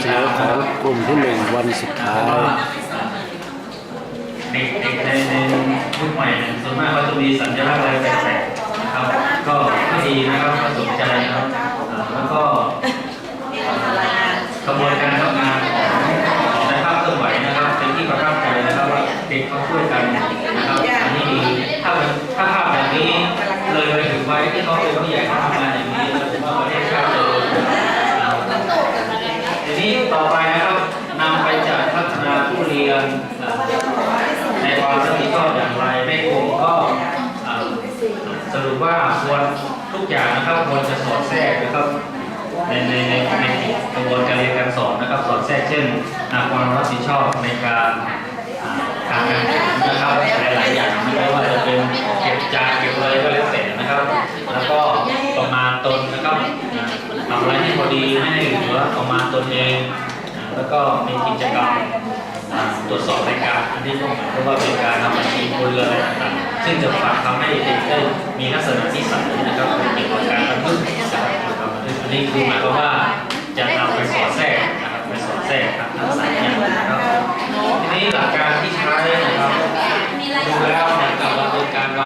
เสนอของกลุ่มที่หนึ่งวันสุดท้ายเด็กในในยุคใหม่ส่วนมากเขาจะมีสัญลักษณ์อะไรแปลกๆนะครับก็ไม่ดีนะครับก็สนใจนะครับแล้วก็กระบวนการทำงานของในภาพเคลื่อนไหวนะครับเป็นที่ประทับใจนะครับว่าเด็กเขาช่วยกันนะครับอันนี้ดีถ้าถ้าภาพแบบนี้เลยไปถึงวัยที่เขาเป็นผู้ใหญ่เขาทำงานอย่างนี้ผมว่าประเทศชาติจะเจริญนะครับ ทีนี้ ต่อไปนะครับนำไปจัดพัฒนาผู้เรียนในความรับผิดชอบอย่างไรแม่ครูก็สรุปว่าควรทุกอย่างนะครับควรจะสอดแทรกนะครับในในในในกระบวนการเรียนการสอนนะครับสอดแทรกเช่นความรับผิดชอบในการการงานนะครับหลาย ๆ อย่างไม่ว่าจะเป็นเก็บจานเก็บอะไรก็แล้วแต่นะครับ แล้วก็ประมาณตนนะครับทำอะไรให้ ดีให้เหลือประมาณตนเอง แล้วก็มีกิจกรรมตรวจสอบรายการอันนี้ก็หมายความว่าเป็นการทำอาชีพบนเรืออะไรต่างๆซึ่งจะฝากทำให้เด็กได้มีลักษณะนิสัยนะครับเกี่ยวกับการบันทึกนะครับอันนี้คือหมายความว่าจะนำไปสอดแทรกนะครับไปสอดแทรกครับทั้งสามอย่างนะครับทีนี้หลักการที่ใช้